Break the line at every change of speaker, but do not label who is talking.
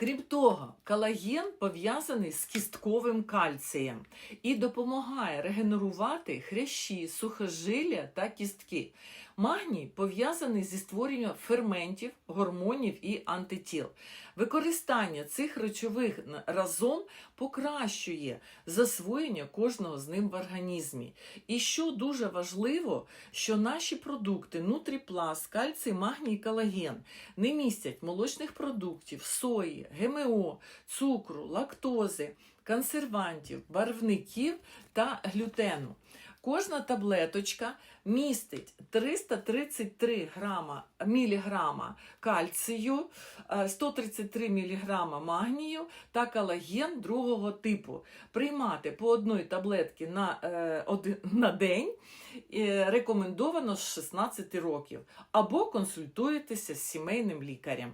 Крім того, колаген пов'язаний з кістковим кальцієм і допомагає регенерувати хрящі, сухожилля та кістки. Магній пов'язаний зі створенням ферментів, гормонів і антитіл. Використання цих речових разом покращує засвоєння кожного з ним в організмі. І що дуже важливо, що наші продукти Нутріпласт, кальцій, магній і колаген не містять молочних продуктів, сої, ГМО, цукру, лактози, консервантів, барвників та глютену. Кожна таблеточка містить 333 грама, міліграма кальцію, е, 133 міліграма магнію та колаген другого типу. Приймати по одній таблетці на, е, на день е, рекомендовано з 16 років або консультуєтеся з сімейним лікарем.